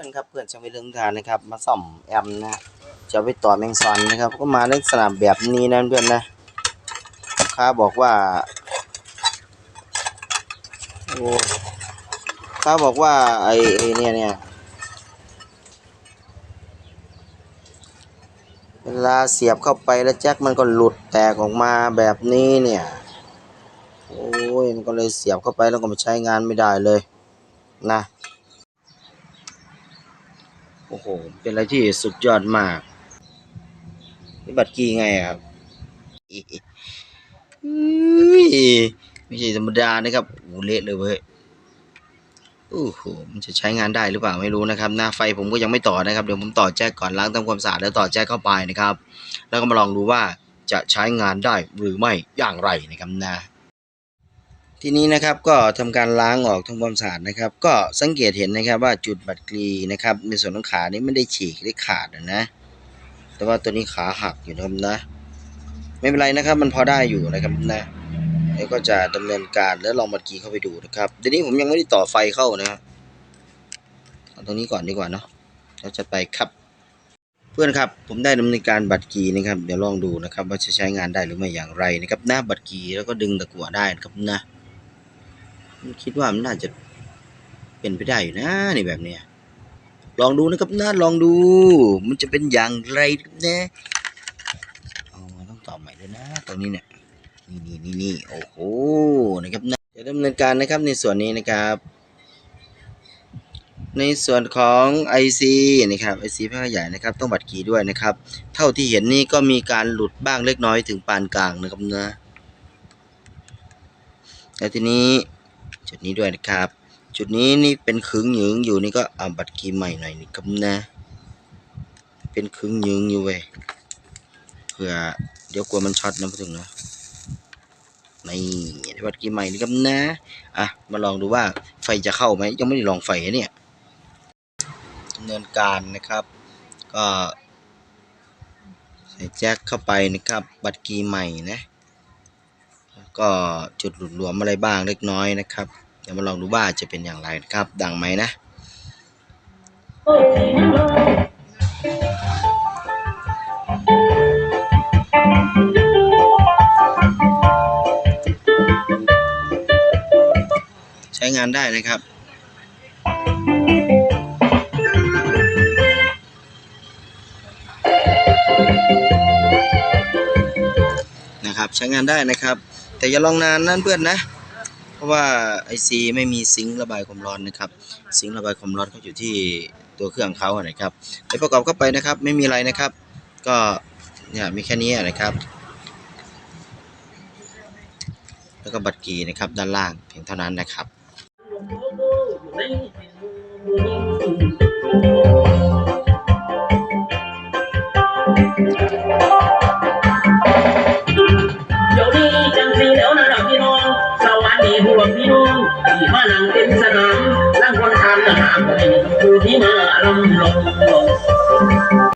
พื่อนครับเพื่อนจะไปเรื่องทานนะครับ มาซ่อมแอมนะจะไปต่อแมงซอนนะครับ ก็มาลักษณะแบบนี้นะเพื่อนนะลูกค้าบอกว่าโอ้ค้าบอกว่าไอ้ไอ้เนี่ยเนี่ยเวลาเสียบเข้าไปแล้วแจ็คมันก็หลุดแตกออกมาแบบนี้เนี่ยโอ้ยมันก็เลยเสียบเข้าไปแล้วก็มาใช้งานไม่ได้เลยนะ โอ้โห เป็นอะไรที่สุดยอดมากนี่บัตรกีไงครับอุ้ยไม่ใช่ธรรมดานะครับโอ้เละเลยเว้ยโอ้โห มันจะใช้งานได้หรือเปล่าไม่รู้นะครับ หน้าไฟผมก็ยังไม่ต่อนะครับ เดี๋ยวผมต่อแจ็คก่อนล้างทำความสะอาดแล้วต่อแจ็คเข้าไปนะครับ แล้วก็มาลองดูว่าจะใช้งานได้หรือไม่อย่างไรนะครับนะ ทีนี้นะครับก็ทำการล้างออกทำความสะอาดนะครับ ก็สังเกตเห็นนะครับว่าจุดบัดกรีนะครับ ในส่วนของขานี้ไม่ได้ฉีกหรือขาดนะ แต่ว่าตัวนี้ขาหักอยู่นะครับนะ ไม่เป็นไรนะครับ มันพอได้อยู่นะครับนะเดี๋ยวก็จะดำเนินการแล้วลองบัดกรีเข้าไปดูนะครับเดี๋ยวนี้ผมยังไม่ได้ต่อไฟเข้านะครับเอาตรงนี้ก่อนดีกว่าเนาะเราจะไปครับ เพื่อนครับผมได้ดำเนินการบัดกรีนะครับ เดี๋ยวลองดูนะครับ ว่าจะใช้งานได้หรือไม่อย่างไรนะครับหน้าบัดกรีแล้วก็ดึงตะกั่วได้นะครับนะ คิดว่ามันน่าจะเป็นไปได้อยู่นะนี่แบบเนี้ยลองดูนะครับนะลองดู มันจะเป็นอย่างไรนะเอาต้องตอบใหม่ด้วยนะ ตรงนี้เนี่ยนี่นี่นี่นี่โอ้โหนะครับนะจะดำเนินการนะครับในส่วนนี้นะครับ ในส่วนของ IC นะครับ IC ภาคขยายนะครับ ต้องบัดกีด้วยนะครับ เท่าที่เห็นนี่ก็มีการหลุดบ้างเล็กน้อยถึงปานกลางนะครับนะแล้วทีนี้ จุดนี้ด้วยนะครับ จุดนี้นี่เป็นขึงหยึงอยู่นี่ก็เอาบัตรกีใหม่หน่อยนี่ครับนะ เป็นขึงหยึงอยู่เว้ยเผื่อเดี๋ยวกลัวมันช็อตนะพูดถึงนะนี่บัตรกีใหม่นี่ครับนะอะมาลองดูว่าไฟจะเข้าไหมยังไม่ได้ลองไฟเนี่ยดำเนินการนะครับ ก็ใส่แจ็คเข้าไปนะครับ บัตรกีใหม่นะ ก็จุดหลุดหลวมอะไรบ้างเล็กน้อยนะครับ เดี๋ยวมาลองดูว่าจะเป็นอย่างไรนะครับ ดังไหมนะใช้งานได้นะครับนะครับใช้งานได้นะครับ แต่อย่าลองนานนั่นเพื่อนนะ เพราะว่าไอซีไม่มีซิงค์ระบายความร้อนนะครับ ซิงค์ระบายความร้อนเขาอยู่ที่ตัวเครื่องเขาอะนะครับไปประกอบเข้าไปนะครับ ไม่มีอะไรนะครับ ก็เนี่ยมีแค่นี้นะครับ แล้วก็บัตรกีนะครับด้านล่างเพียงเท่านั้นนะครับ ที่มานั่งเป็นสนามนั่งคนทานอาหารผู้ที่มาลำลงลง